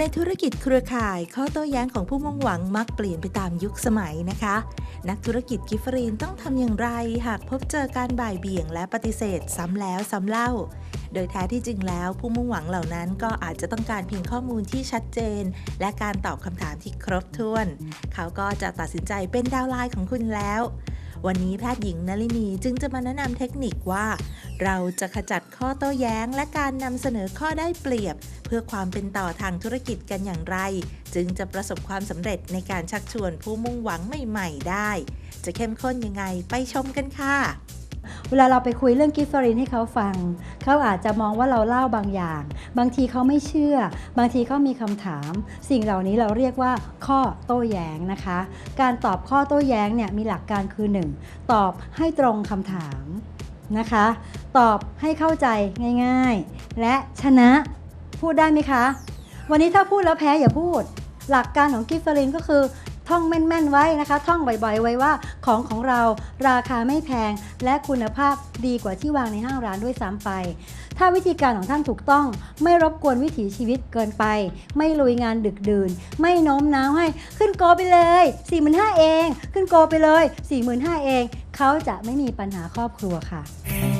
ในธุรกิจเครือข่ายข้อโต้แย้งของผู้มุ่งหวังมักเปลี่ยนไปตามยุคสมัยนะคะ นักธุรกิจกิฟฟรีนต้องทำอย่างไร หากพบเจอการบ่ายเบี่ยงและปฏิเสธ ซ้ำแล้วซ้ำเล่า โดยแท้ที่จริงแล้วผู้มุ่งหวังเหล่านั้นก็อาจจะต้องการเพียงข้อมูลที่ชัดเจน และการตอบคำถามที่ครบถ้วน เขาก็จะตัดสินใจเป็นดาวไลน์ของคุณแล้ววันนี้แพทย์หญิงนลินีจึงจะมาแนะนำเทคนิคว่า เราจะขจัดข้อโต้แย้งและการนำเสนอข้อได้เปรียบ เพื่อความเป็นต่อทางธุรกิจกันอย่างไร จึงจะประสบความสำเร็จในการชักชวนผู้มุ่งหวังใหม่ ๆ ได้ จะเข้มข้นยังไงไปชมกันค่ะเวลาเราไปคุยเรื่องกิฟฟรินให้เขาฟัง เขาอาจจะมองว่าเราเล่าบางอย่าง บางทีเขาไม่เชื่อ บางทีเขามีคำถาม สิ่งเหล่านี้เราเรียกว่าข้อโต้แย้งนะคะ การตอบข้อโต้แย้งเนี่ยมีหลักการคือ 1. ตอบให้ตรงคำถามนะคะ ตอบให้เข้าใจง่าย ๆ และชนะ พูดได้ไหมคะ วันนี้ถ้าพูดแล้วแพ้อย่าพูด หลักการของกิฟฟรินก็คือ ท่องแม่นๆไว้นะคะ ท่องบ่อยๆ ไว้ว่าของของเราราคาไม่แพง และคุณภาพดีกว่าที่วางในห้างร้านด้วยซ้ำไป ถ้าวิธีการของท่านถูกต้อง ไม่รบกวนวิถีชีวิตเกินไป ไม่ลุยงานดึกดื่น ไม่โน้มน้าวให้ ขึ้นโกไปเลย4 5 0 0เอง ขึ้นโกไปเลย4 5 0 0เอง เขาจะไม่มีปัญหาครอบครัวค่ะ